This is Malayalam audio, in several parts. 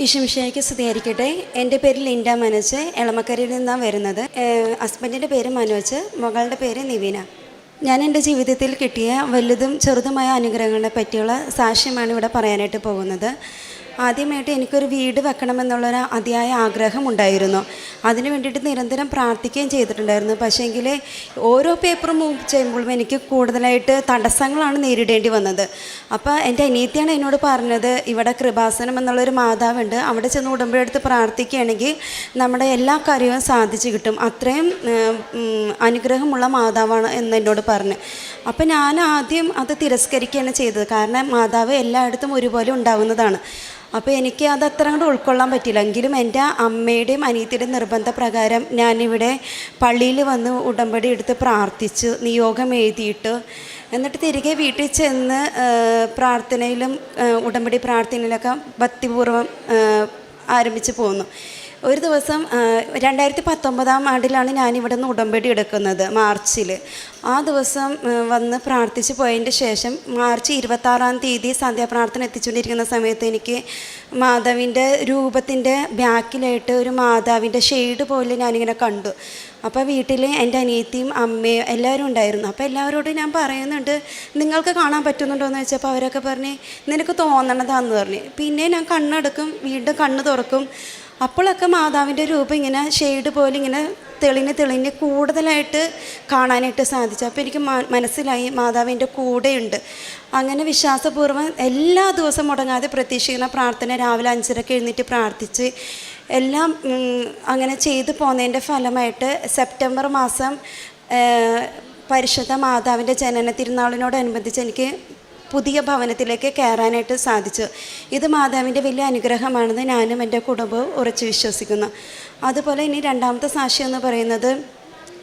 വിഷമിഷയ്ക്ക് സ്തുതിയായിരിക്കട്ടെ. എന്റെ പേര് ലിൻഡ മനോജ്. എളമക്കരയിൽ നിന്നാണ് വരുന്നത്. ഹസ്ബൻഡിന്റെ പേര് മനോജ്. മകളുടെ പേര് നിവിന. ഞാൻ എന്റെ ജീവിതത്തിൽ കിട്ടിയ വലുതും ചെറുതുമായ അനുഗ്രഹങ്ങളെ പറ്റിയുള്ള സാക്ഷ്യമാണ് ഇവിടെ പറയാനായിട്ട് പോകുന്നത്. ആദ്യമായിട്ട് എനിക്കൊരു വീട് വെക്കണമെന്നുള്ളൊരു അതിയായ ആഗ്രഹം ഉണ്ടായിരുന്നു. അതിന് വേണ്ടിയിട്ട് നിരന്തരം പ്രാർത്ഥിക്കുകയും ചെയ്തിട്ടുണ്ടായിരുന്നു. പക്ഷേങ്കിൽ ഓരോ പേപ്പറും മൂവ് ചെയ്യുമ്പോഴും എനിക്ക് കൂടുതലായിട്ട് തടസ്സങ്ങളാണ് നേരിടേണ്ടി വന്നത്. അപ്പോൾ എന്റെ അനിയത്തിയാണ് എന്നോട് പറഞ്ഞത് ഇവിടെ കൃപാസനം എന്നുള്ളൊരു മാതാവുണ്ട്. അവിടെ ചെന്ന് ഉടമ്പടിയെടുത്ത് പ്രാർത്ഥിക്കുകയാണെങ്കിൽ നമ്മുടെ എല്ലാ കാര്യവും സാധിച്ചു കിട്ടും. അത്രയും അനുഗ്രഹമുള്ള മാതാവാണ് എന്ന് എന്നോട് പറഞ്ഞു. അപ്പോൾ ഞാൻ ആദ്യം അത് തിരസ്കരിക്കുകയാണ് ചെയ്തത്. കാരണം മാതാവ് എല്ലായിടത്തും ഒരുപോലെ ഉണ്ടാവുന്നതാണ്. അപ്പോൾ എനിക്ക് അത് അത്ര അങ്ങോട്ട് ഉൾക്കൊള്ളാൻ പറ്റില്ല എങ്കിലും എന്റെ അമ്മയുടെയും അനിയത്തിയുടെയും നിർബന്ധപ്രകാരം ഞാനിവിടെ പള്ളിയിൽ വന്ന് ഉടമ്പടി എടുത്ത് പ്രാർത്ഥിച്ചു നിയോഗം എഴുതിയിട്ട്. എന്നിട്ട് തിരികെ വീട്ടിൽ ചെന്ന് പ്രാർത്ഥനയിലും ഉടമ്പടി പ്രാർത്ഥനയിലൊക്കെ ഭക്തിപൂർവം ആരംഭിച്ച് പോന്നു. ഒരു ദിവസം രണ്ടായിരത്തി പത്തൊമ്പതാം ആണ്ടിലാണ് ഞാനിവിടെ നിന്ന് ഉടമ്പടി എടുക്കുന്നത് മാർച്ചിൽ ആ ദിവസം വന്ന് പ്രാർത്ഥിച്ച് പോയതിന്റെ ശേഷം മാർച്ച് ഇരുപത്താറാം തീയതി സന്ധ്യാപ്രാർത്ഥന എത്തിച്ചുകൊണ്ടിരിക്കുന്ന സമയത്ത് എനിക്ക് മാതാവിന്റെ രൂപത്തിന്റെ ബാക്കിലായിട്ട് ഒരു മാതാവിന്റെ ഷെയ്ഡ് പോലെ ഞാനിങ്ങനെ കണ്ടു. അപ്പോൾ വീട്ടിൽ എന്റെ അനിയത്തിയും അമ്മയും എല്ലാവരും ഉണ്ടായിരുന്നു. അപ്പോൾ എല്ലാവരോടും ഞാൻ പറയുന്നുണ്ട് നിങ്ങൾക്ക് കാണാൻ പറ്റുന്നുണ്ടോ? എന്ന് വെച്ചപ്പോൾ അവരൊക്കെ പറഞ്ഞ് നിനക്ക് തോന്നണതാന്ന് പറഞ്ഞ്. പിന്നെ ഞാൻ കണ്ണടക്കും വീണ്ടും കണ്ണ് തുറക്കും. അപ്പോഴൊക്കെ മാതാവിന്റെ രൂപം ഇങ്ങനെ ഷെയ്ഡ് പോലെ ഇങ്ങനെ തെളിഞ്ഞ് തെളിഞ്ഞ് കൂടുതലായിട്ട് കാണാനായിട്ട് സാധിച്ചു. അപ്പോൾ എനിക്ക് മനസ്സിലായി മാതാവിന്റെ കൂടെയുണ്ട്. അങ്ങനെ വിശ്വാസപൂർവം എല്ലാ ദിവസവും മുടങ്ങാതെ പ്രതീക്ഷിക്കുന്ന പ്രാർത്ഥന രാവിലെ അഞ്ചരക്ക് എഴുന്നേറ്റ് പ്രാർത്ഥിച്ച് എല്ലാം അങ്ങനെ ചെയ്തു പോകുന്നതിന്റെ ഫലമായിട്ട് സെപ്റ്റംബർ മാസം പരിശുദ്ധ മാതാവിന്റെ ജനന തിരുനാളിനോടനുബന്ധിച്ച് എനിക്ക് പുതിയ ഭവനത്തിലേക്ക് കയറാനായിട്ട് സാധിച്ചു. ഇത് മാതാവിന്റെ വലിയ അനുഗ്രഹമാണെന്ന് ഞാനും എന്റെ കുടുംബവും ഉറച്ചു വിശ്വസിക്കുന്നു. അതുപോലെ ഇനി രണ്ടാമത്തെ സാക്ഷ്യം എന്ന് പറയുന്നത്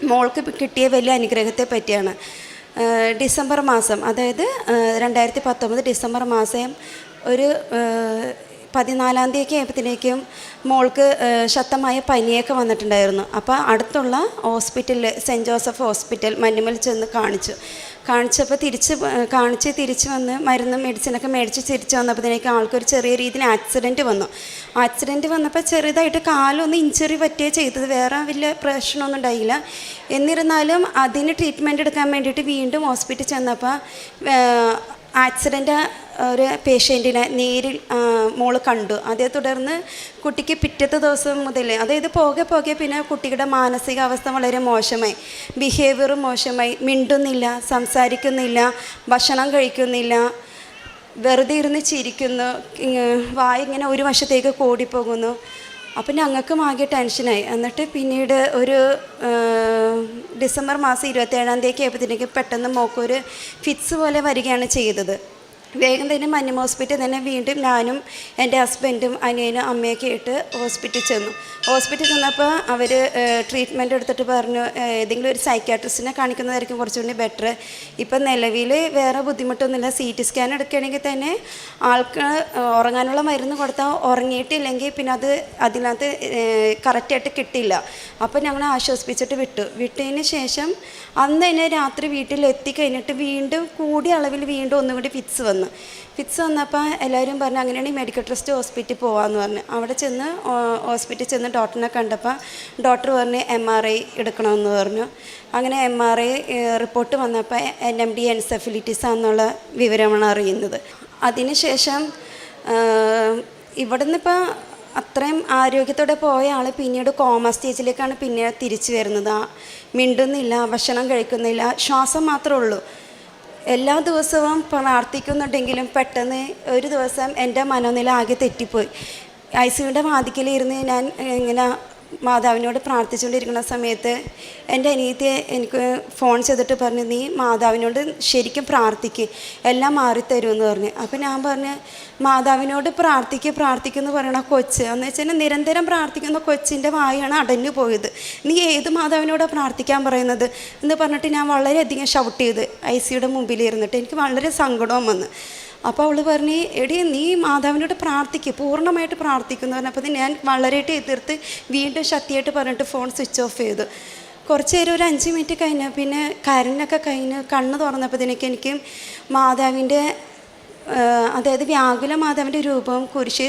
മോൾക്ക് കിട്ടിയ വലിയ അനുഗ്രഹത്തെ പറ്റിയാണ്. ഡിസംബർ മാസം അതായത് രണ്ടായിരത്തി പത്തൊമ്പത് ഡിസംബർ മാസം ഒരു പതിനാലാം തീയതി ആയപ്പോഴത്തേക്കും മോൾക്ക് ശക്തമായ പനിയൊക്കെ വന്നിട്ടുണ്ടായിരുന്നു. അപ്പോൾ അടുത്തുള്ള ഹോസ്പിറ്റലിൽ സെന്റ് ജോസഫ് ഹോസ്പിറ്റൽ മഞ്ഞുമൽ ചെന്ന് കാണിച്ചു. കാണിച്ചപ്പോൾ തിരിച്ച് കാണിച്ച് തിരിച്ച് വന്ന് മരുന്നും മെഡിസിനൊക്കെ മേടിച്ച് തിരിച്ച് വന്നപ്പോഴത്തേക്കും ആൾക്കൊരു ചെറിയ രീതിയിൽ ആക്സിഡന്റ് വന്നു. ആക്സിഡന്റ് വന്നപ്പോൾ ചെറുതായിട്ട് കാലൊന്ന് ഇഞ്ചുറി പറ്റുകയോ ചെയ്തത്. വേറെ വലിയ പ്രശ്നമൊന്നും ഉണ്ടായില്ല. എന്നിരുന്നാലും അതിന് ട്രീറ്റ്മെന്റ് എടുക്കാൻ വേണ്ടിയിട്ട് വീണ്ടും ഹോസ്പിറ്റലിൽ ചെന്നപ്പോൾ ആക്സിഡന്റ് ഒരു പേഷ്യന്റിനെ നേരിൽ മോൾ കണ്ടു. അതേ തുടർന്ന് കുട്ടിക്ക് പിറ്റത്തെ ദിവസം മുതൽ അതായത് പോകെ പോകെ പിന്നെ കുട്ടിയുടെ മാനസികാവസ്ഥ വളരെ മോശമായി. ബിഹേവിയർ മോശമായി. മിണ്ടുന്നില്ല സംസാരിക്കുന്നില്ല ഭക്ഷണം കഴിക്കുന്നില്ല വെറുതെ ഇരുന്ന് ചിരിക്കുന്നു വായ ഇങ്ങനെ ഒരു വശത്തേക്ക് കൂടിപ്പോകുന്നു. അപ്പം ഞങ്ങൾക്കും ആകെ ടെൻഷനായി. എന്നിട്ട് പിന്നീട് ഒരു ഡിസംബർ മാസം ഇരുപത്തേഴാം തീയതി ആയപ്പോഴത്തേക്ക് പെട്ടെന്ന് മോക്കൊരു ഫിറ്റ്സ് പോലെ വരികയാണ് ചെയ്തത്. വേഗം തന്നെ മഞ്ഞം ഹോസ്പിറ്റലിൽ തന്നെ വീണ്ടും ഞാനും എന്റെ ഹസ്ബൻഡും അനിയനും അമ്മയൊക്കെ ആയിട്ട് ഹോസ്പിറ്റലിൽ ചെന്നു. ഹോസ്പിറ്റലിൽ ചെന്നപ്പോൾ അവർ ട്രീറ്റ്മെന്റ് എടുത്തിട്ട് പറഞ്ഞു ഏതെങ്കിലും ഒരു സൈക്യാട്രിസ്റ്റിനെ കാണിക്കുന്നതായിരിക്കും കുറച്ചുകൂടി ബെറ്റർ ഇപ്പം നിലവിൽ വേറെ ബുദ്ധിമുട്ടൊന്നുമില്ല. സി ടി സ്കാൻ എടുക്കുകയാണെങ്കിൽ തന്നെ ആൾക്ക് ഉറങ്ങാനുള്ള മരുന്ന് കൊടുത്താൽ ഉറങ്ങിയിട്ടില്ലെങ്കിൽ പിന്നെ അത് അതിനകത്ത് കറക്റ്റായിട്ട് കിട്ടില്ല അപ്പോൾ ഞങ്ങൾ ആശ്വസിപ്പിച്ചിട്ട് വിട്ടു. വിട്ടതിന് ശേഷം അന്ന് തന്നെ രാത്രി വീട്ടിൽ എത്തിക്കഴിഞ്ഞിട്ട് വീണ്ടും കൂടിയ അളവിൽ വീണ്ടും ഒന്നുകൂടി ഫിറ്റ്സ് വന്നു. ഫിറ്റ്സ് വന്നപ്പോൾ എല്ലാവരും പറഞ്ഞു അങ്ങനെയാണെങ്കിൽ മെഡിക്കൽ ട്രസ്റ്റ് ഹോസ്പിറ്റലിൽ പോകാമെന്ന് പറഞ്ഞു. അവിടെ ചെന്ന് ഹോസ്പിറ്റൽ ചെന്ന് ഡോക്ടറിനെ കണ്ടപ്പോൾ ഡോക്ടർ പറഞ്ഞ് എം ആർ ഐ എടുക്കണമെന്ന് പറഞ്ഞു. അങ്ങനെ എം ആർ ഐ റിപ്പോർട്ട് വന്നപ്പോൾ എൻ എം ഡി എൻസെഫിലിറ്റീസ് ആണെന്നുള്ള വിവരമാണ് അറിയുന്നത്. അതിനുശേഷം ഇവിടുന്ന് ഇപ്പോൾ അത്രയും ആരോഗ്യത്തോടെ പോയ ആൾ പിന്നീട് കോമ സ്റ്റേജിലേക്കാണ് പിന്നെ തിരിച്ചു വരുന്നത്. മിണ്ടുന്നില്ല ഭക്ഷണം കഴിക്കുന്നില്ല ശ്വാസം മാത്രമേ ഉള്ളൂ. എല്ലാ ദിവസവും പ്രാർത്ഥിക്കുന്നുണ്ടെങ്കിലും പെട്ടെന്ന് ഒരു ദിവസം എന്റെ മനോനില ആകെ തെറ്റിപ്പോയി. ഐ സിയുടെ വാതിക്കലിരുന്ന് ഞാൻ ഇങ്ങനെ മാതാവിനോട് പ്രാർത്ഥിച്ചുകൊണ്ടിരിക്കുന്ന സമയത്ത് എന്റെ അനിയത്തിയെ എനിക്ക് ഫോൺ ചെയ്തിട്ട് പറഞ്ഞു നീ മാതാവിനോട് ശരിക്കും പ്രാർത്ഥിക്ക് എല്ലാം മാറിത്തരുമെന്ന് പറഞ്ഞു. അപ്പോൾ ഞാൻ പറഞ്ഞു മാതാവിനോട് പ്രാർത്ഥിക്ക് പ്രാർത്ഥിക്കുമെന്ന് പറയണ കൊച്ച് എന്ന് വെച്ചാൽ നിരന്തരം പ്രാർത്ഥിക്കുന്ന കൊച്ചിന്റെ വായാണ് അടഞ്ഞു പോയത്. നീ ഏത് മാതാവിനോടാണ് പ്രാർത്ഥിക്കാൻ പറയുന്നത്? എന്ന് പറഞ്ഞിട്ട് ഞാൻ വളരെയധികം ഷൗട്ട് ചെയ്ത് ഐ സിയുടെ മുമ്പിൽ ഇരുന്നിട്ട് എനിക്ക് വളരെ സങ്കടവും വന്നു. അപ്പോൾ അവൾ പറഞ്ഞു എടി നീ മാതാവിനോട് പ്രാർത്ഥിക്കുക പൂർണമായിട്ട് പ്രാർത്ഥിക്കുന്നു. പറഞ്ഞപ്പോൾ ഞാൻ വളരെയായിട്ട് എതിർത്ത് വീണ്ടും ശക്തിയായിട്ട് പറഞ്ഞിട്ട് ഫോൺ സ്വിച്ച് ഓഫ് ചെയ്തു. കുറച്ച് നേരം ഒരു അഞ്ച് മിനിറ്റ് കഴിഞ്ഞാൽ പിന്നെ കരഞ്ഞൊക്കെ കഴിഞ്ഞ് കണ്ണ് തുറന്നപ്പോഴത്തേക്ക് എനിക്ക് മാതാവിന്റെ അതായത് വ്യാകുല മാതാവിന്റെ രൂപം കുരിശ്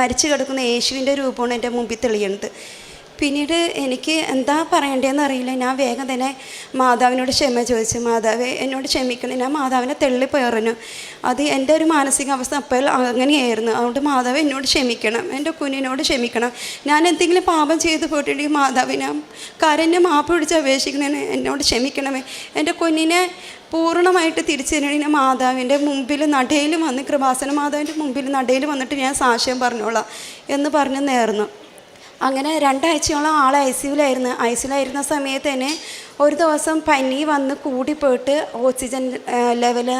മരിച്ചു കിടക്കുന്ന യേശുവിന്റെ രൂപമാണ് എന്റെ മുമ്പിൽ തെളിയുന്നത് പിന്നീട് എനിക്ക് എന്താ പറയേണ്ടതെന്ന് അറിയില്ല. ഞാൻ വേഗം തന്നെ മാതാവിനോട് ക്ഷമ ചോദിച്ചു. മാതാവ് എന്നോട് ക്ഷമിക്കണം. ഞാൻ മാതാവിനെ തെള്ളി പറഞ്ഞു. അത് എന്റെ ഒരു മാനസികാവസ്ഥ അപ്പോൾ അങ്ങനെയായിരുന്നു. അതുകൊണ്ട് മാതാവ് എന്നോട് ക്ഷമിക്കണം. എന്റെ കുഞ്ഞിനോട് ക്ഷമിക്കണം. ഞാൻ എന്തെങ്കിലും പാപം ചെയ്തു പോയിട്ടുണ്ടെങ്കിൽ മാതാവിനെ കരഞ്ഞ് മാപ്പ് പിടിച്ച് അപേക്ഷിക്കണേ എന്നോട് ക്ഷമിക്കണമേ. എന്റെ കുഞ്ഞിനെ പൂർണമായിട്ട് തിരിച്ചു തരണേ മാതാവിന്റെ മുമ്പിൽ നടയിൽ വന്ന് കൃപാസന മാതാവിന്റെ മുമ്പിൽ നടയിൽ വന്നിട്ട് ഞാൻ സാക്ഷ്യം പറഞ്ഞോളാം എന്ന് പറഞ്ഞ് നേർന്നു. അങ്ങനെ രണ്ടാഴ്ചയോളം ആൾ ഐ സിയുലായിരുന്നു ഐ സിയുലായിരുന്ന സമയത്ത് തന്നെ ഒരു ദിവസം പനി വന്ന് കൂടിപ്പോയിട്ട് ഓക്സിജൻ ലെവൽ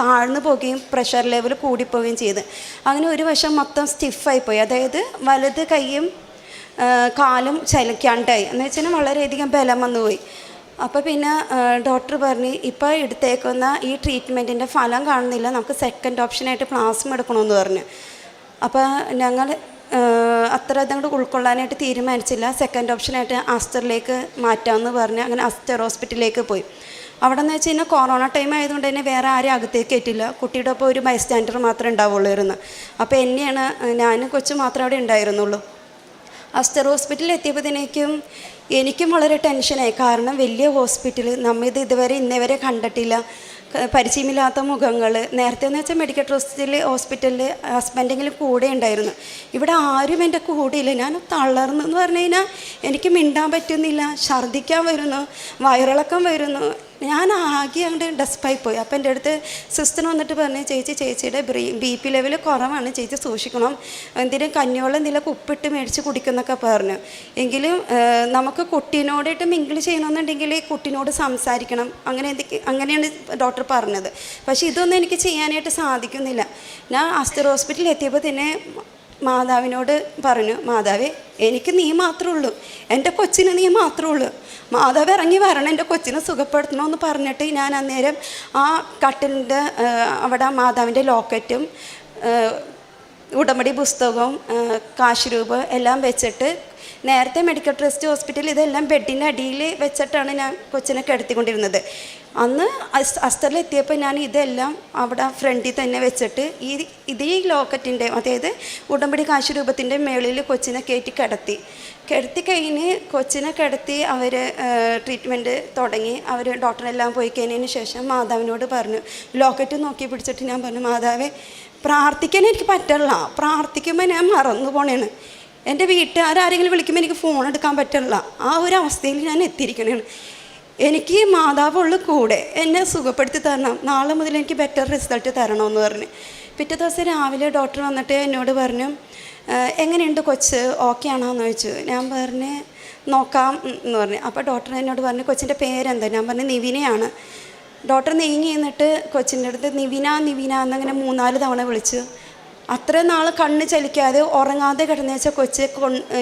താഴ്ന്നു പോവുകയും പ്രഷർ ലെവൽ കൂടിപ്പോവുകയും ചെയ്ത്. അങ്ങനെ ഒരു വശം മൊത്തം സ്റ്റിഫായി പോയി അതായത് വലത് കൈയും കാലും ചലിക്കാണ്ടായി. എന്ന് വെച്ചാൽ വളരെയധികം ബലം വന്നുപോയി അപ്പോൾ പിന്നെ ഡോക്ടർ പറഞ്ഞു ഇപ്പോൾ എടുത്തേക്കുന്ന ഈ ട്രീറ്റ്മെന്റിന്റെ ഫലം കാണുന്നില്ല. നമുക്ക് സെക്കൻഡ് ഓപ്ഷനായിട്ട് പ്ലാസ്മ എടുക്കണമെന്ന് പറഞ്ഞു. അപ്പോൾ ഞങ്ങൾ അത്ര അതങ്ങോട്ട് ഉൾക്കൊള്ളാനായിട്ട് തീരുമാനിച്ചില്ല. സെക്കൻഡ് ഓപ്ഷനായിട്ട് ആസ്റ്ററിലേക്ക് മാറ്റാമെന്ന് പറഞ്ഞ് അങ്ങനെ ആസ്റ്റർ ഹോസ്പിറ്റലിലേക്ക് പോയി. അവിടെ എന്ന് വെച്ച് കഴിഞ്ഞാൽ കൊറോണ ടൈം ആയതുകൊണ്ട് തന്നെ വേറെ ആരും അകത്തേക്ക് കയറ്റില്ല കുട്ടിയുടെ ഒപ്പം ഒരു ബൈസ്റ്റാൻഡർ മാത്രമേ ഉണ്ടാവുള്ളായിരുന്നു അപ്പോൾ എന്നെയാണ് ഞാനും കൊച്ചു മാത്രമേ അവിടെ ഉണ്ടായിരുന്നുള്ളൂ. അസ്റ്റർ ഹോസ്പിറ്റലിൽ എത്തിയപ്പോഴത്തേക്കും എനിക്കും വളരെ ടെൻഷനായി കാരണം വലിയ ഹോസ്പിറ്റൽ നമ്മിത് ഇതുവരെ ഇന്നേവരെ കണ്ടിട്ടില്ല. പരിചയമില്ലാത്ത മുഖങ്ങൾ നേരത്തെ എന്ന് വെച്ചാൽ മെഡിക്കൽ ട്രസ്റ്റിൽ ഹോസ്പിറ്റലിൽ ഹസ്ബൻഡെങ്കിലും കൂടെ ഉണ്ടായിരുന്നു. ഇവിടെ ആരും എന്റെ കൂടെയില്ല. ഞാൻ തളർന്നു എന്ന് പറഞ്ഞു കഴിഞ്ഞാൽ എനിക്ക് മിണ്ടാൻ പറ്റുന്നില്ല. ഛർദ്ദിക്കാൻ വരുന്നു. വയറിളക്കം വരുന്നു. ഞാൻ ആകെ അങ്ങോട്ട് ഡെസ്പായി പോയി. അപ്പം എന്റെ അടുത്ത് സിസ്റ്റർ വന്നിട്ട് പറഞ്ഞു ചേച്ചി ചേച്ചിയുടെ ബി പി ലെവൽ കുറവാണ്. ചേച്ചി സൂക്ഷിക്കണം. എന്തിനും കഞ്ഞിവെള്ളം എന്തെങ്കിലും ഉപ്പിട്ട് മേടിച്ച് കുടിക്കുന്നൊക്കെ പറഞ്ഞു. എങ്കിലും നമുക്ക് കുട്ടീനോടായിട്ട് മിങ്കിൾ ചെയ്യണമെന്നുണ്ടെങ്കിൽ കുട്ടീനോട് സംസാരിക്കണം. അങ്ങനെ എന്തൊക്കെ അങ്ങനെയാണ് ഡോക്ടർ പറഞ്ഞത്. പക്ഷേ ഇതൊന്നും എനിക്ക് ചെയ്യാനായിട്ട് സാധിക്കുന്നില്ല. ഞാൻ ആസ്റ്റർ ഹോസ്പിറ്റലിൽ എത്തിയപ്പോൾ തന്നെ മാതാവിനോട് പറഞ്ഞു മാതാവേ എനിക്ക് നീ മാത്രമേ ഉള്ളൂ. എന്റെ കൊച്ചിന് നീ മാത്രമേ ഉള്ളൂ. മാതാവ് ഇറങ്ങി വരണം എന്റെ കൊച്ചിനെ സുഖപ്പെടുത്തണമെന്ന് പറഞ്ഞിട്ട് ഞാൻ അന്നേരം ആ കട്ടിലിന്റെ അവിടെ മാതാവിന്റെ ലോക്കറ്റും ഉടമ്പടി പുസ്തകവും കാശ് രൂപ എല്ലാം വെച്ചിട്ട് നേരത്തെ മെഡിക്കൽ ട്രസ്റ്റ് ഹോസ്പിറ്റൽ ഇതെല്ലാം ബെഡിന്റെ അടിയിൽ വെച്ചിട്ടാണ് ഞാൻ കൊച്ചിനെ കിടത്തിക്കൊണ്ടിരുന്നത്. അന്ന് അസ് അസ്തറിൽ എത്തിയപ്പോൾ ഞാൻ ഇതെല്ലാം അവിടെ ഫ്രണ്ടിൽ തന്നെ വെച്ചിട്ട് ഈ ഇതേ ലോക്കറ്റിന്റെ അതായത് ഉടമ്പടി കാശ് രൂപത്തിന്റെ മേളിൽ കൊച്ചിനെ കയറ്റി കിടത്തി. കിടത്തി കഴിഞ്ഞ് കൊച്ചിനെ കിടത്തി അവർ ട്രീറ്റ്മെന്റ് തുടങ്ങി. അവർ ഡോക്ടറെല്ലാം പോയി കഴിഞ്ഞതിന് ശേഷം മാതാവിനോട് പറഞ്ഞു. ലോക്കറ്റ് നോക്കി പിടിച്ചിട്ട് ഞാൻ പറഞ്ഞു മാതാവേ പ്രാർത്ഥിക്കാൻ എനിക്ക് പറ്റില്ല പ്രാർത്ഥിക്കുമ്പോൾ ഞാൻ മറന്നു പോണേണ് എന്റെ വീട്ടുകാരെങ്കിലും വിളിക്കുമ്പോൾ എനിക്ക് ഫോൺ എടുക്കാൻ പറ്റില്ല. ആ ഒരു അവസ്ഥയിൽ ഞാൻ എത്തിയിരിക്കണേണ്. എനിക്ക് മാതാവുള്ള കൂടെ എന്നെ സുഖപ്പെടുത്തി തരണം. നാളെ മുതൽ എനിക്ക് ബെറ്റർ റിസൾട്ട് തരണമെന്ന് പറഞ്ഞു. പിറ്റേ ദിവസം രാവിലെ ഡോക്ടർ വന്നിട്ട് എന്നോട് പറഞ്ഞു എങ്ങനെയുണ്ട് കൊച്ച്? ഓക്കെ ആണോ എന്ന് ചോദിച്ചു. ഞാൻ പറഞ്ഞ് നോക്കാം എന്ന് പറഞ്ഞു. അപ്പോൾ ഡോക്ടർ എന്നോട് പറഞ്ഞു കൊച്ചിന്റെ പേരെന്താ? ഞാൻ പറഞ്ഞു നിവിനയാണ്. ഡോക്ടർ നീങ്ങി നിന്നിട്ട് കൊച്ചിന്റെ അടുത്ത് നിവിന നിവിന എന്നങ്ങനെ മൂന്നാൽ തവണ വിളിച്ചു. അത്ര നാൾ കണ്ണ് ചലിക്കാതെ ഉറങ്ങാതെ കിടന്നു വെച്ചാൽ കൊച്ച്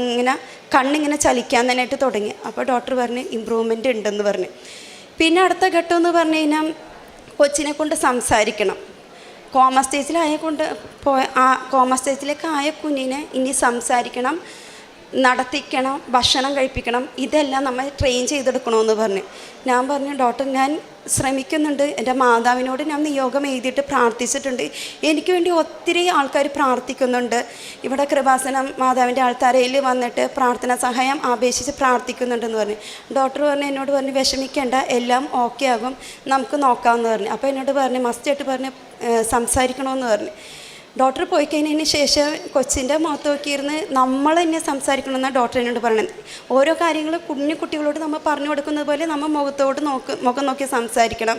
ഇങ്ങനെ കണ്ണിങ്ങനെ ചലിക്കാൻ തന്നെയായിട്ട് തുടങ്ങി. അപ്പോൾ ഡോക്ടർ പറഞ്ഞ് ഇമ്പ്രൂവ്മെന്റ് ഉണ്ടെന്ന് പറഞ്ഞു. പിന്നെ അടുത്ത ഘട്ടം എന്ന് പറഞ്ഞു കഴിഞ്ഞാൽ കൊച്ചിനെ കൊണ്ട് സംസാരിക്കണം. കോമ സ്റ്റേജിലായ കൊണ്ട് പോയ ആ കോമ സ്റ്റേജിലേക്ക് ആയ കുഞ്ഞിനെ ഇനി സംസാരിക്കണം. നടത്തിക്കണം ഭക്ഷണം കഴിപ്പിക്കണം ഇതെല്ലാം നമ്മൾ ട്രെയിൻ ചെയ്തെടുക്കണമെന്ന് പറഞ്ഞു. ഞാൻ പറഞ്ഞു ഡോക്ടർ ഞാൻ ശ്രമിക്കുന്നുണ്ട്. എന്റെ മാതാവിനോട് ഞാൻ നിയോഗം എഴുതിയിട്ട് പ്രാർത്ഥിച്ചിട്ടുണ്ട്. എനിക്ക് വേണ്ടി ഒത്തിരി ആൾക്കാർ പ്രാർത്ഥിക്കുന്നുണ്ട്. ഇവിടെ കൃപാസനം മാതാവിന്റെ ആൾത്താരയിൽ വന്നിട്ട് പ്രാർത്ഥന സഹായം അപേക്ഷിച്ച് പ്രാർത്ഥിക്കുന്നുണ്ടെന്ന് പറഞ്ഞു. ഡോക്ടർ പറഞ്ഞു എന്നോട് പറഞ്ഞു വിഷമിക്കേണ്ട എല്ലാം ഓക്കെ ആകും. നമുക്ക് നോക്കാമെന്ന് പറഞ്ഞു. അപ്പോൾ എന്നോട് പറഞ്ഞു മസ്റ്റായിട്ട് പറഞ്ഞ് സംസാരിക്കണമെന്ന് പറഞ്ഞു. ഡോക്ടർ പോയി കഴിഞ്ഞതിന് ശേഷം കൊച്ചിന്റെ മുഖത്ത് നോക്കിയിരുന്ന് നമ്മൾ തന്നെ സംസാരിക്കണമെന്നാണ് ഡോക്ടർ എന്നോട് പറയുന്നത് ഓരോ കാര്യങ്ങൾ കുഞ്ഞു കുട്ടികളോട് നമ്മൾ പറഞ്ഞു കൊടുക്കുന്നത് പോലെ നമ്മൾ മുഖത്തോട് നോക്ക് മുഖം നോക്കി സംസാരിക്കണം.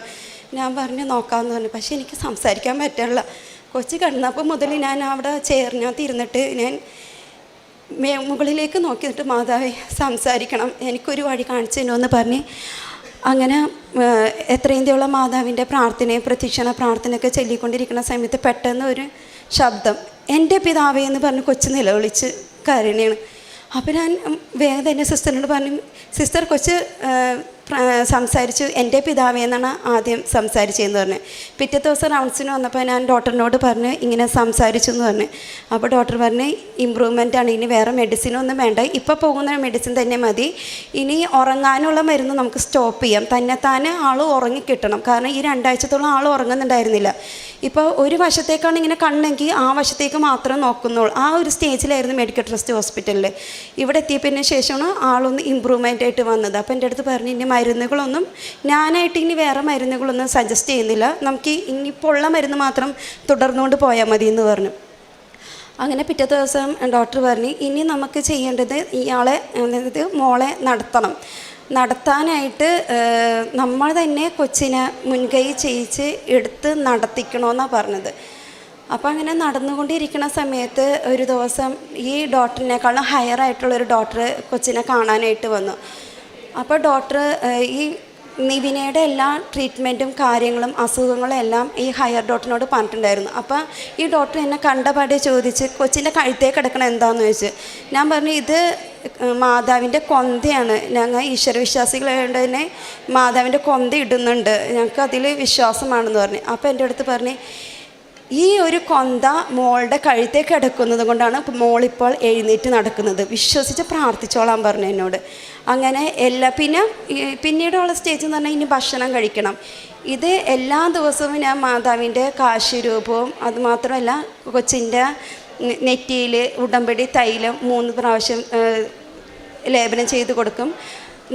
ഞാൻ പറഞ്ഞു നോക്കാമെന്ന് പറഞ്ഞു. പക്ഷേ എനിക്ക് സംസാരിക്കാൻ പറ്റില്ല കൊച്ചു കിടന്നപ്പോൾ മുതൽ ഞാൻ അവിടെ ചേർന്നകത്ത് ഇരുന്നിട്ട് ഞാൻ മുകളിലേക്ക് നോക്കി നിന്നിട്ട് മാതാവേ സംസാരിക്കണം. എനിക്കൊരു വഴി കാണിച്ചു തരുമെന്ന് പറഞ്ഞ് അങ്ങനെ എത്രയും മാതാവിന്റെ പ്രാർത്ഥനയും പ്രത്യക്ഷണ പ്രാർത്ഥനയൊക്കെ ചൊല്ലിക്കൊണ്ടിരിക്കുന്ന സമയത്ത് പെട്ടെന്ന് ഒരു ശബ്ദം. എന്റെ പിതാവേ എന്ന് പറഞ്ഞ് കൊച്ചു നിലവിളിച്ച് കരണിയാണ് അപ്പോൾ ഞാൻ വേഗം തന്നെ സിസ്റ്ററിനോട് പറഞ്ഞു സിസ്റ്റർ കൊച്ച് സംസാരിച്ചു എന്റെ പിതാവേ എന്നാണ് ആദ്യം സംസാരിച്ചതെന്ന് പറഞ്ഞു. പിറ്റേ ദിവസം റൗണ്ട്സിന് വന്നപ്പോൾ ഞാൻ ഡോക്ടറിനോട് പറഞ്ഞു ഇങ്ങനെ സംസാരിച്ചു എന്ന് പറഞ്ഞു. അപ്പോൾ ഡോക്ടർ പറഞ്ഞ് ഇമ്പ്രൂവ്മെന്റ് ആണ് ഇനി വേറെ മെഡിസിനൊന്നും വേണ്ട. ഇപ്പോൾ പോകുന്ന മെഡിസിൻ തന്നെ മതി. ഇനി ഉറങ്ങാനുള്ള മരുന്ന് നമുക്ക് സ്റ്റോപ്പ് ചെയ്യാം. തന്നെത്താനെ ആൾ ഉറങ്ങിക്കിട്ടണം കാരണം ഈ രണ്ടാഴ്ചത്തോളം ആൾ ഉറങ്ങുന്നുണ്ടായിരുന്നില്ല. ഇപ്പോൾ ഒരു വശത്തേക്കാണ് ഇങ്ങനെ കണ്ണെങ്കിൽ ആ വശത്തേക്ക് മാത്രം നോക്കുന്നുള്ളൂ. ആ ഒരു സ്റ്റേജിലായിരുന്നു മെഡിക്കൽ ട്രസ്റ്റ് ഹോസ്പിറ്റലിൽ. ഇവിടെ എത്തിയതിന് ശേഷമാണ് ആളൊന്ന് ഇമ്പ്രൂവ്മെന്റ് ആയിട്ട് വന്നത്. അപ്പോൾ എന്റെ അടുത്ത് പറഞ്ഞു ഇനി മരുന്നുകളൊന്നും ഞാനായിട്ട് ഇനി വേറെ മരുന്നുകളൊന്നും സജസ്റ്റ് ചെയ്യുന്നില്ല. നമുക്ക് ഇനിയിപ്പോൾ ഉള്ള മരുന്ന് മാത്രം തുടർന്നുകൊണ്ട് പോയാൽ മതി എന്ന് പറഞ്ഞു. അങ്ങനെ പിറ്റേ ദിവസം ഡോക്ടർ പറഞ്ഞു ഇനി നമുക്ക് ചെയ്യേണ്ടത് ഇയാളെ അതായത് മോളെ നടത്തണം. നടത്താനായിട്ട് നമ്മൾ തന്നെ കൊച്ചിനെ മുൻകൈ ചെയ്യിച്ച് എടുത്ത് നടത്തിക്കണമെന്നാണ് പറഞ്ഞത്. അപ്പോൾ അങ്ങനെ നടന്നുകൊണ്ടിരിക്കുന്ന സമയത്ത് ഒരു ദിവസം ഈ ഡോക്ടറിനേക്കാളും ഹയർ ആയിട്ടുള്ള ഒരു ഡോക്ടർ കൊച്ചിനെ കാണാനായിട്ട് വന്നു. അപ്പോൾ ഡോക്ടർ ഈ നിവിനയുടെ എല്ലാ ട്രീറ്റ്മെന്റും കാര്യങ്ങളും അസുഖങ്ങളും എല്ലാം ഈ ഹയർ ഡോക്ടറിനോട് പറഞ്ഞിട്ടുണ്ടായിരുന്നു. അപ്പോൾ ഈ ഡോക്ടർ എന്നെ കണ്ടപാടെ ചോദിച്ച് കൊച്ചിന്റെ കഴുത്തേ കിടക്കണ എന്താണെന്ന് ചോദിച്ച്? ഞാൻ പറഞ്ഞു ഇത് മാതാവിന്റെ കൊന്തയാണ്. ഞങ്ങൾ ഈശ്വരവിശ്വാസികളായതുകൊണ്ട് തന്നെ മാതാവിന്റെ കൊന്ത ഇടുന്നുണ്ട്. ഞങ്ങൾക്ക് അതിൽ വിശ്വാസമാണെന്ന് പറഞ്ഞു. അപ്പോൾ എന്റെ അടുത്ത് പറഞ്ഞു ഈ ഒരു കൊന്ത മോളുടെ കഴുത്തേ കിടക്കുന്നത് കൊണ്ടാണ് മോളിപ്പോൾ എഴുന്നേറ്റ് നടക്കുന്നത്. വിശ്വസിച്ച് പ്രാർത്ഥിച്ചോളാൻ പറഞ്ഞു എന്നോട്. അങ്ങനെ എല്ലാ പിന്നെ പിന്നീടുള്ള സ്റ്റേജ് എന്ന് പറഞ്ഞാൽ ഇനി ഭക്ഷണം കഴിക്കണം. ഇത് എല്ലാ ദിവസവും ഞാൻ മാതാവിന്റെ കാശുരൂപവും അതുമാത്രമല്ല കൊച്ചിന്റെ നെറ്റിയിൽ ഉടമ്പടി തൈലം മൂന്ന് പ്രാവശ്യം ലേപനം ചെയ്ത് കൊടുക്കും.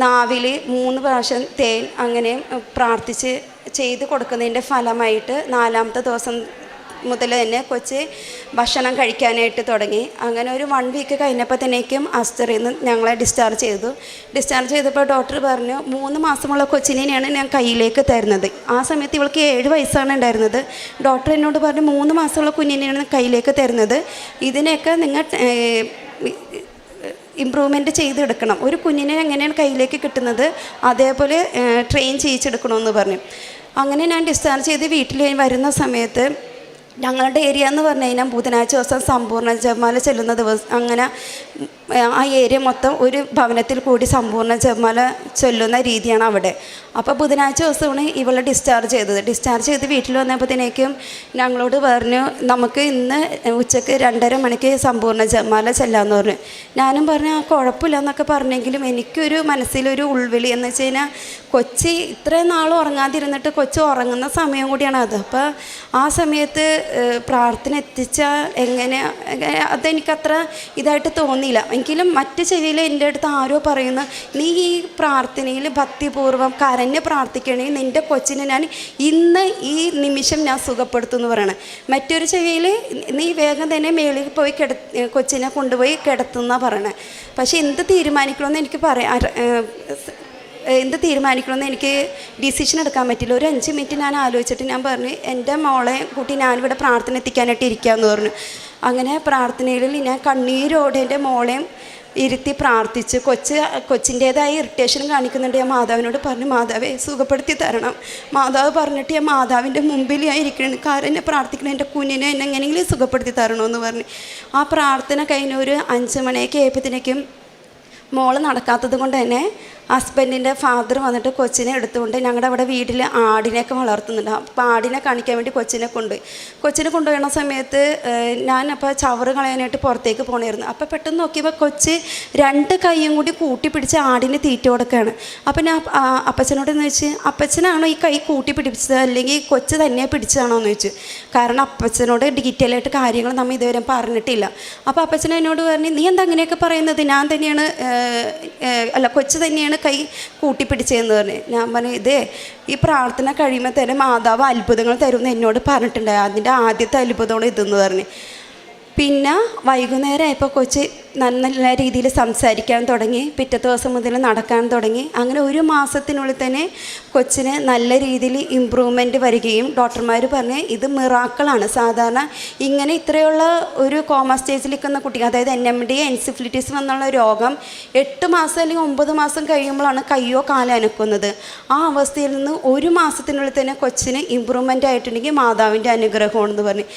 നാവിൽ മൂന്ന് പ്രാവശ്യം തേൻ അങ്ങനെ പ്രാർത്ഥിച്ച് ചെയ്ത് കൊടുക്കുന്നതിന്റെ ഫലമായിട്ട് നാലാമത്തെ ദിവസം മുതൽ തന്നെ കൊച്ച് ഭക്ഷണം കഴിക്കാനായിട്ട് തുടങ്ങി. അങ്ങനെ ഒരു വൺ വീക്ക് കഴിഞ്ഞപ്പോഴത്തേക്കും അസ്തറിൽ നിന്ന് ഞങ്ങളെ ഡിസ്ചാർജ് ചെയ്തു. ഡിസ്ചാർജ് ചെയ്തപ്പോൾ ഡോക്ടർ പറഞ്ഞു മൂന്ന് മാസമുള്ള കൊച്ചിനെയാണ് ഞാൻ കയ്യിലേക്ക് തരുന്നത്. ആ സമയത്ത് ഇവൾക്ക് ഏഴ് വയസ്സാണ് ഉണ്ടായിരുന്നത്. ഡോക്ടർ എന്നോട് പറഞ്ഞു മൂന്ന് മാസമുള്ള കുഞ്ഞിനെയാണ് കയ്യിലേക്ക് തരുന്നത്. ഇതിനെയൊക്കെ നിങ്ങൾ ഇമ്പ്രൂവ്മെന്റ് ചെയ്തെടുക്കണം. ഒരു കുഞ്ഞിനെ എങ്ങനെയാണ് കയ്യിലേക്ക് കിട്ടുന്നത്? അതേപോലെ ട്രെയിൻ ചെയ്യിച്ചെടുക്കണമെന്ന് പറഞ്ഞു. അങ്ങനെ ഞാൻ ഡിസ്ചാർജ് ചെയ്ത് വീട്ടിൽ വരുന്ന സമയത്ത് ഞങ്ങളുടെ ഏരിയ എന്ന് പറഞ്ഞു കഴിഞ്ഞാൽ ബുധനാഴ്ച ദിവസം സമ്പൂർണ ജപമാല ചെല്ലുന്ന ദിവസം അങ്ങനെ ആ ഏരിയ മൊത്തം ഒരു ഭവനത്തിൽ കൂടി സമ്പൂർണ ജപമാല ചൊല്ലുന്ന രീതിയാണ് അവിടെ. അപ്പോൾ ബുധനാഴ്ച ദിവസമാണ് ഇവളെ ഡിസ്ചാർജ് ചെയ്തത്. ഡിസ്ചാർജ് ചെയ്ത് വീട്ടിൽ വന്നപ്പോഴത്തേക്കും ഞങ്ങളോട് പറഞ്ഞു നമുക്ക് ഇന്ന് ഉച്ചയ്ക്ക് രണ്ടര മണിക്ക് സമ്പൂർണ ജപമാല ചെല്ലാമെന്ന് പറഞ്ഞു. ഞാനും പറഞ്ഞു ആ കുഴപ്പമില്ല എന്നൊക്കെ പറഞ്ഞെങ്കിലും എനിക്കൊരു മനസ്സിലൊരു ഉൾവിളി എന്ന് വെച്ച് കഴിഞ്ഞാൽ കൊച്ചി ഇത്രയും നാൾ ഉറങ്ങാതിരുന്നിട്ട് കൊച്ചു ഉറങ്ങുന്ന സമയം കൂടിയാണ് അത്. അപ്പോൾ ആ സമയത്ത് പ്രാർത്ഥന എത്തിച്ചാൽ എങ്ങനെ അതെനിക്കത്ര ഇതായിട്ട് തോന്നിയില്ല. എങ്കിലും മറ്റ് ചെവിയിൽ എന്റെ അടുത്ത് ആരോ പറയുന്നു നീ ഈ പ്രാർത്ഥനയിൽ ഭക്തിപൂർവം കരഞ്ഞ് പ്രാർത്ഥിക്കണമെങ്കിൽ നിന്റെ കൊച്ചിനെ ഞാൻ ഇന്ന് ഈ നിമിഷം ഞാൻ സുഖപ്പെടുത്തും എന്ന് പറയണം. മറ്റൊരു ചെവിയിൽ നീ വേഗം തന്നെ മേളിൽ പോയി കിട കൊച്ചിനെ കൊണ്ടുപോയി കിടത്തുന്ന പറയണേ. പക്ഷേ എന്ത് തീരുമാനിക്കണമെന്ന് എനിക്ക് പറയാം എന്ത് തീരുമാനിക്കണമെന്ന് എനിക്ക് ഡിസിഷൻ എടുക്കാൻ പറ്റില്ല. ഒരു അഞ്ച് മിനിറ്റ് ഞാൻ ആലോചിച്ചിട്ട് ഞാൻ പറഞ്ഞു എന്റെ മോളെ കൂട്ടി ഞാനിവിടെ പ്രാർത്ഥന എത്തിക്കാനായിട്ട് ഇരിക്കാമെന്ന് പറഞ്ഞു. അങ്ങനെ പ്രാർത്ഥനയിൽ ഞാൻ കണ്ണീരോടെ എന്റെ മോളെയും ഇരുത്തി പ്രാർത്ഥിച്ച് കൊച്ച് കൊച്ചിന്റേതായ ഇറിറ്റേഷൻ കാണിക്കുന്നുണ്ട്. ഞാൻ മാതാവിനോട് പറഞ്ഞു മാതാവെ സുഖപ്പെടുത്തി തരണം. മാതാവ് പറഞ്ഞിട്ട് ഞാൻ മാതാവിന്റെ മുമ്പിൽ ഞാൻ ഇരിക്കണം കാരണം എന്നെ പ്രാർത്ഥിക്കണം എന്റെ കുഞ്ഞിനെ എന്നെ എങ്ങനെയെങ്കിലും സുഖപ്പെടുത്തി തരണമെന്ന് പറഞ്ഞു. ആ പ്രാർത്ഥന കഴിഞ്ഞ ഒരു അഞ്ച് മണിയൊക്കെ ആയപ്പോഴത്തേക്കും മോൾ നടക്കാത്തത് കൊണ്ട് തന്നെ ഹസ്ബൻഡിന്റെ ഫാദർ വന്നിട്ട് കൊച്ചിനെ എടുത്തുകൊണ്ട് ഞങ്ങളുടെ അവിടെ വീട്ടിൽ ആടിനെയൊക്കെ വളർത്തുന്നുണ്ട്. അപ്പോൾ ആടിനെ കാണിക്കാൻ വേണ്ടി കൊച്ചിനെ കൊണ്ടുപോയി കൊച്ചിനെ കൊണ്ടുപോയണ സമയത്ത് ഞാനപ്പോൾ ചവറ് കളയാനായിട്ട് പുറത്തേക്ക് പോകണമായിരുന്നു അപ്പോൾ പെട്ടെന്ന് നോക്കിയപ്പോൾ കൊച്ച് രണ്ട് കൈയും കൂടി കൂട്ടി പിടിച്ച് ആടിന് തീറ്റ കൊടുക്കുകയാണ് അപ്പോൾ ഞാൻ അപ്പച്ചനോട് എന്ന് വെച്ച് അപ്പച്ചനാണോ ഈ കൈ കൂട്ടി പിടിച്ചത് അല്ലെങ്കിൽ കൊച്ച് തന്നെ പിടിച്ചതാണോ? എന്ന് ചോദിച്ചു. കാരണം അപ്പച്ചനോട് ഡീറ്റെയിൽ ആയിട്ട് കാര്യങ്ങൾ നമ്മൾ ഇതുവരെ പറഞ്ഞിട്ടില്ല. അപ്പോൾ അപ്പച്ചൻ എന്നോട് പറഞ്ഞു നീ എന്താ അങ്ങനെയൊക്കെ പറയുന്നത്? ഞാൻ തന്നെയാണ് അല്ല കൊച്ചു തന്നെയാണ് കൈ കൂട്ടിപ്പിടിച്ചതെന്ന് പറഞ്ഞു. ഞാൻ പറഞ്ഞു ഇതേ ഈ പ്രാർത്ഥന കഴിയുമ്പോൾ തന്നെ മാതാവ് അത്ഭുതങ്ങൾ തരുമെന്ന് എന്നോട് പറഞ്ഞിട്ടുണ്ടായി. അതിന്റെ ആദ്യത്തെ അത്ഭുതമാണ് ഇതെന്ന് പറഞ്ഞു. പിന്നെ വൈകുന്നേരം ആയപ്പോൾ കൊച്ച് നല്ല രീതിയിൽ സംസാരിക്കാൻ തുടങ്ങി പിറ്റത്തെ ദിവസം മുതൽ നടക്കാൻ തുടങ്ങി. അങ്ങനെ ഒരു മാസത്തിനുള്ളിൽ തന്നെ കൊച്ചിന് നല്ല രീതിയിൽ ഇമ്പ്രൂവ്മെന്റ് വരികയും ഡോക്ടർമാർ പറഞ്ഞ് ഇത് മിറാക്കളാണ് സാധാരണ ഇങ്ങനെ ഇത്രയുള്ള ഒരു കോമ സ്റ്റേജിൽ നിൽക്കുന്ന കുട്ടി അതായത് എൻ എം ഡി എൻസിഫിലിറ്റീസ് എന്നുള്ള രോഗം എട്ട് മാസം അല്ലെങ്കിൽ ഒമ്പത് മാസം കഴിയുമ്പോഴാണ് കയ്യോ കാലോ അനക്കുന്നത്. ആ അവസ്ഥയിൽ നിന്ന് ഒരു മാസത്തിനുള്ളിൽ തന്നെ കൊച്ചിന് ഇമ്പ്രൂവ്മെന്റ് ആയിട്ടുണ്ടെങ്കിൽ മാതാവിന്റെ അനുഗ്രഹമാണെന്ന് പറഞ്ഞു.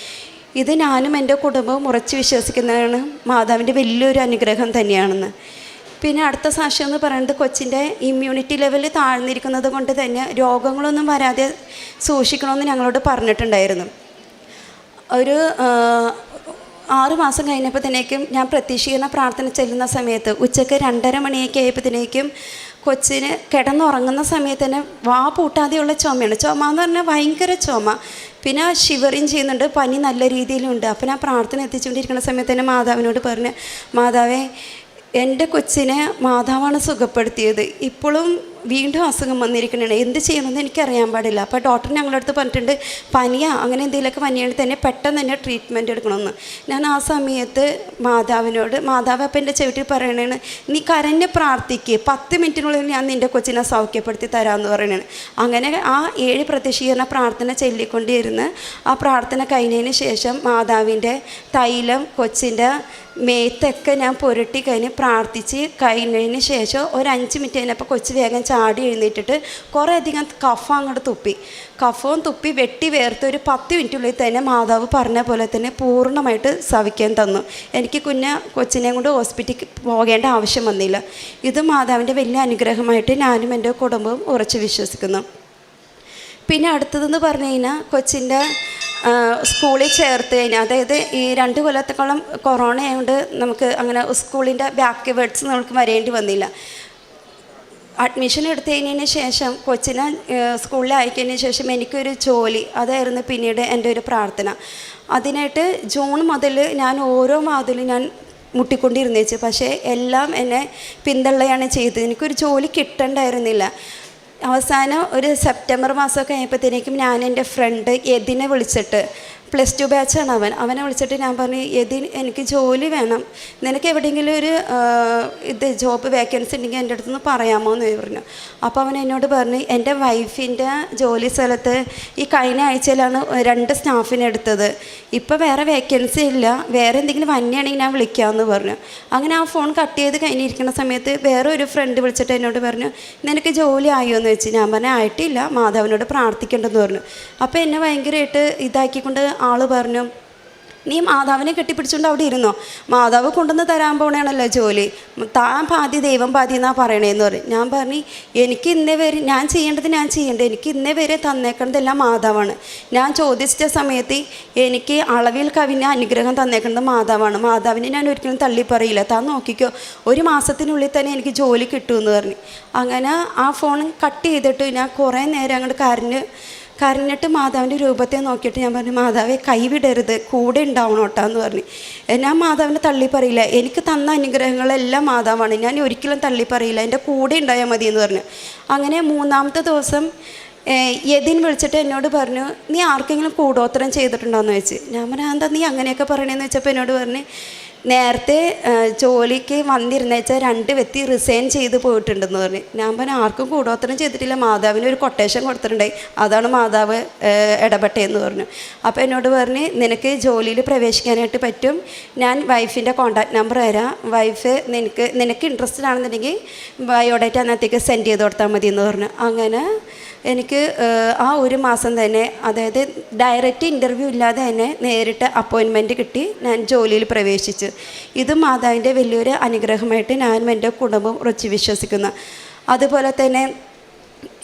ഇത് ഞാനും എന്റെ കുടുംബവും ഉറച്ച് വിശ്വസിക്കുന്നതാണ്. മാതാവിന്റെ വലിയൊരു അനുഗ്രഹം തന്നെയാണെന്ന്. പിന്നെ അടുത്ത സാക്ഷ്യം എന്ന് പറയുന്നത് കൊച്ചിന്റെ ഇമ്മ്യൂണിറ്റി ലെവൽ താഴ്ന്നിരിക്കുന്നത് കൊണ്ട് തന്നെ രോഗങ്ങളൊന്നും വരാതെ സൂക്ഷിക്കണമെന്ന് ഞങ്ങളോട് പറഞ്ഞിട്ടുണ്ടായിരുന്നു. ഒരു ആറ് മാസം കഴിഞ്ഞപ്പോഴത്തേക്കും ഞാൻ പ്രതീക്ഷിക്കുന്ന പ്രാർത്ഥന ചെല്ലുന്ന സമയത്ത് ഉച്ചയ്ക്ക് രണ്ടര മണിയൊക്കെ ആയപ്പോഴത്തേക്കും കൊച്ചിന് കിടന്നുറങ്ങുന്ന സമയത്ത് തന്നെ വാ പൂട്ടാതെയുള്ള ചുമയാണ്. ചുമ എന്ന് പറഞ്ഞാൽ ഭയങ്കര ചുമ. പിന്നെ ഷിവറിങ് ചെയ്യുന്നുണ്ട്. പനി നല്ല രീതിയിലുണ്ട്. അപ്പം ഞാൻ പ്രാർത്ഥന എത്തിച്ചുകൊണ്ടിരിക്കുന്ന സമയത്ത് തന്നെ മാതാവിനോട് പറഞ്ഞ് മാതാവേ എന്റെ കൊച്ചിനെ മാതാവാണ് സുഖപ്പെടുത്തിയത്. ഇപ്പോഴും വീണ്ടും അസുഖം വന്നിരിക്കണേ എന്ത് ചെയ്യണമെന്ന് എനിക്കറിയാൻ പാടില്ല. അപ്പോൾ ഡോക്ടർ ഞങ്ങളുടെ അടുത്ത് പറഞ്ഞിട്ടുണ്ട് പനിയാ അങ്ങനെ എന്തെങ്കിലുമൊക്കെ പനിയാണെങ്കിൽ തന്നെ പെട്ടെന്ന് തന്നെ ട്രീറ്റ്മെന്റ് എടുക്കണമെന്ന്. ഞാൻ ആ സമയത്ത് മാതാവിനോട് മാതാവ് അപ്പം എന്റെ ചെവിട്ടിൽ പറയണേണ് നീ കരഞ്ഞ് പ്രാർത്ഥിക്ക്. പത്ത് മിനിറ്റിനുള്ളിൽ ഞാൻ നിന്റെ കൊച്ചിനെ സൗഖ്യപ്പെടുത്തി തരാമെന്ന് പറയണേണ്. അങ്ങനെ ആ ഏഴ് പ്രത്യക്ഷീകരണ പ്രാർത്ഥന ചൊല്ലിക്കൊണ്ടിരുന്ന് ആ പ്രാർത്ഥന കഴിഞ്ഞതിന് ശേഷം മാതാവിന്റെ തൈലം കൊച്ചിന്റെ മേത്തൊക്കെ ഞാൻ പുരട്ടി കഴിഞ്ഞ് പ്രാർത്ഥിച്ച് കഴിഞ്ഞതിന് ശേഷം ഒരു അഞ്ച് മിനിറ്റ് കഴിഞ്ഞപ്പോൾ കൊച്ചു വേഗം ചാടി എഴുന്നേറ്റിട്ട് കുറേ അധികം കഫം അങ്ങോട്ട് തുപ്പി. കഫവും തുപ്പി വെട്ടി വേർത്ത് ഒരു പത്ത് മിനിറ്റുള്ളിൽ തന്നെ മാതാവ് പറഞ്ഞ പോലെ തന്നെ പൂർണമായിട്ട് സവിക്കാൻ തന്നു. എനിക്ക് കുഞ്ഞ കൊച്ചിനെയും കൊണ്ട് ഹോസ്പിറ്റലിൽ പോകേണ്ട ആവശ്യം വന്നില്ല. ഇത് മാതാവിന്റെ വലിയ അനുഗ്രഹമായിട്ട് ഞാനും എന്റെ കുടുംബവും ഉറച്ചു വിശ്വസിക്കുന്നു. പിന്നെ അടുത്തതെന്ന് പറഞ്ഞു കഴിഞ്ഞാൽ കൊച്ചിന്റെ സ്കൂളിൽ ചേർത്ത് കഴിഞ്ഞാൽ അതായത് ഈ രണ്ട് കൊല്ലത്തോളം കൊറോണ ആയതുകൊണ്ട് നമുക്ക് അങ്ങനെ സ്കൂളിന്റെ ബാക്ക് വേർഡ്സ് നമുക്ക് വരേണ്ടി വന്നില്ല. അഡ്മിഷൻ എടുത്തു കഴിഞ്ഞതിന് ശേഷം കൊച്ചിനെ സ്കൂളിൽ അയക്കുന്നതിന് ശേഷം എനിക്കൊരു ജോലി അതായിരുന്നു പിന്നീട് എന്റെ ഒരു പ്രാർത്ഥന. അതിനായിട്ട് ജൂൺ മുതൽ ഞാൻ ഓരോ മാതിലും ഞാൻ മുട്ടിക്കൊണ്ടിരുന്നേച്ച്. പക്ഷേ എല്ലാം എന്നെ പിന്തള്ളയാണ് ചെയ്തത്. എനിക്കൊരു ജോലി കിട്ടണ്ടായിരുന്നില്ല. അവസാനം ഒരു സെപ്റ്റംബർ മാസമൊക്കെ കഴിഞ്ഞപ്പോഴത്തേക്കും ഞാൻ എന്റെ ഫ്രണ്ട് യതിനെ വിളിച്ചിട്ട് പ്ലസ് ടു ബാച്ചാണ് അവൻ. അവനെ വിളിച്ചിട്ട് ഞാൻ പറഞ്ഞു എതി എനിക്ക് ജോലി വേണം. നിനക്ക് എവിടെയെങ്കിലും ഒരു ഇത് ജോബ് വേക്കൻസി ഉണ്ടെങ്കിൽ എന്റെ അടുത്ത് നിന്ന് പറയാമോ? എന്ന് പറഞ്ഞു. അപ്പോൾ അവൻ എന്നോട് പറഞ്ഞു എന്റെ വൈഫിന്റെ ജോലി സ്ഥലത്ത് ഈ കഴിഞ്ഞ ആഴ്ചയിലാണ് രണ്ട് സ്റ്റാഫിനെ എടുത്തത്. ഇപ്പോൾ വേറെ വേക്കൻസി ഇല്ല. വേറെ എന്തെങ്കിലും വന്നെയാണെങ്കിൽ ഞാൻ വിളിക്കാമെന്ന് പറഞ്ഞു. അങ്ങനെ ആ ഫോൺ കട്ട് ചെയ്ത് കഴിഞ്ഞിരിക്കുന്ന സമയത്ത് വേറെ ഒരു ഫ്രണ്ട് വിളിച്ചിട്ട് എന്നോട് പറഞ്ഞു നിനക്ക് ജോലി ആയോ? എന്ന് വെച്ച് ഞാൻ പറഞ്ഞു ആയിട്ടില്ല. മാധവനോട് പ്രാർത്ഥിക്കേണ്ടെന്ന് പറഞ്ഞു. അപ്പോൾ എന്നെ ഭയങ്കരമായിട്ട് ഇതാക്കിക്കൊണ്ട് ആൾ പറഞ്ഞു നീ മാതാവിനെ കെട്ടിപ്പിടിച്ചുകൊണ്ട് അവിടെ ഇരുന്നോ? മാതാവ് കൊണ്ടുവന്ന് തരാൻ പോണേണല്ലോ ജോലി. താൻ പാതി ദൈവം പാതി എന്നാ പറയണേന്ന് പറഞ്ഞു ഞാൻ പറഞ്ഞു എനിക്ക് ഇന്നേ വരെ ഞാൻ ചെയ്യേണ്ടത് ഞാൻ ചെയ്യേണ്ടത് എനിക്ക് ഇന്നേ വരെ തന്നേക്കണതെല്ലാം മാതാവാണ്. ഞാൻ ചോദിച്ച സമയത്ത് എനിക്ക് അളവിൽ കവിഞ്ഞ അനുഗ്രഹം തന്നേക്കുന്നത് മാതാവാണ്. മാതാവിനെ ഞാൻ ഒരിക്കലും തള്ളി പറയില്ല താൻ നോക്കിക്കോ ഒരു മാസത്തിനുള്ളിൽ തന്നെ എനിക്ക് ജോലി കിട്ടുമെന്ന് പറഞ്ഞു. അങ്ങനെ ആ ഫോൺ കട്ട് ചെയ്തിട്ട് ഞാൻ കുറേ നേരം അങ്ങോട്ട് കരഞ്ഞ് കരഞ്ഞിട്ട് മാതാവിന്റെ രൂപത്തെ നോക്കിയിട്ട് ഞാൻ പറഞ്ഞു മാതാവെ കൈവിടരുത് കൂടെ ഉണ്ടാവണം കേട്ടോ എന്ന് പറഞ്ഞു. ഞാൻ മാതാവിനെ തള്ളി പറയില്ല. എനിക്ക് തന്ന അനുഗ്രഹങ്ങളെല്ലാം മാതാവാണ്. ഞാൻ ഒരിക്കലും തള്ളി പറയില്ല. എന്റെ കൂടെ ഉണ്ടായാൽ മതി എന്ന് പറഞ്ഞു. അങ്ങനെ മൂന്നാമത്തെ ദിവസം യതിൻ വിളിച്ചിട്ട് എന്നോട് പറഞ്ഞു നീ ആർക്കെങ്കിലും കൂടോത്രം ചെയ്തിട്ടുണ്ടോ എന്ന് വെച്ച് ഞാൻ പറഞ്ഞു എന്താ നീ അങ്ങനെയൊക്കെ പറയണേന്ന് വെച്ചപ്പോൾ എന്നോട് പറഞ്ഞു നേരത്തെ ജോലിക്ക് വന്നിരുന്ന വെച്ചാൽ രണ്ട് വ്യക്തി റിസൈൻ ചെയ്ത് പോയിട്ടുണ്ടെന്ന് പറഞ്ഞു. ഞാൻ പറഞ്ഞു ആർക്കും കൂടോത്രം ചെയ്തിട്ടില്ല. മാതാവിന് ഒരു കൊട്ടേഷൻ കൊടുത്തിട്ടുണ്ടായി. അതാണ് മാതാവ് ഇടപെട്ടതെന്ന് പറഞ്ഞു. അപ്പോൾ എന്നോട് പറഞ്ഞ് നിനക്ക് ജോലിയിൽ പ്രവേശിക്കാനായിട്ട് പറ്റും. ഞാൻ വൈഫിന്റെ കോൺടാക്ട് നമ്പർ തരാം. വൈഫ് നിനക്ക് നിനക്ക് ഇൻട്രസ്റ്റഡ് ആണെന്നുണ്ടെങ്കിൽ ബയോഡേറ്റ അന്നത്തേക്ക് സെൻഡ് ചെയ്ത് കൊടുത്താൽ മതി എന്ന് പറഞ്ഞു. അങ്ങനെ എനിക്ക് ആ ഒരു മാസം തന്നെ അതായത് ഡയറക്റ്റ് ഇന്റർവ്യൂ ഇല്ലാതെ തന്നെ നേരിട്ട് അപ്പോയിൻമെന്റ് കിട്ടി ഞാൻ ജോലിയിൽ പ്രവേശിച്ചു. ഇത് മാതാവിന്റെ വലിയൊരു അനുഗ്രഹമായിട്ട് ഞാനും എന്റെ കുടുംബം ഉറച്ചു വിശ്വസിക്കുന്നു. അതുപോലെ തന്നെ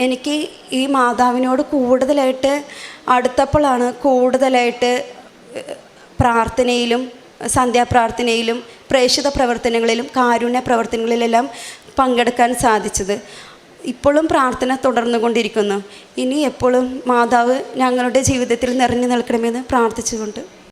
എനിക്ക് ഈ മാതാവിനോട് കൂടുതലായിട്ട് അടുത്തപ്പോഴാണ് കൂടുതലായിട്ട് പ്രാർത്ഥനയിലും സന്ധ്യാപ്രാർത്ഥനയിലും പ്രേക്ഷിത പ്രവർത്തനങ്ങളിലും കാരുണ്യ പ്രവർത്തനങ്ങളിലെല്ലാം പങ്കെടുക്കാൻ സാധിച്ചത്. ഇപ്പോഴും പ്രാർത്ഥന തുടർന്നു കൊണ്ടിരിക്കുന്നു. ഇനി എപ്പോഴും മാതാവ് ഞങ്ങളുടെ ജീവിതത്തിൽ നിറഞ്ഞു നിൽക്കണമെന്ന് പ്രാർത്ഥിച്ചുകൊണ്ട്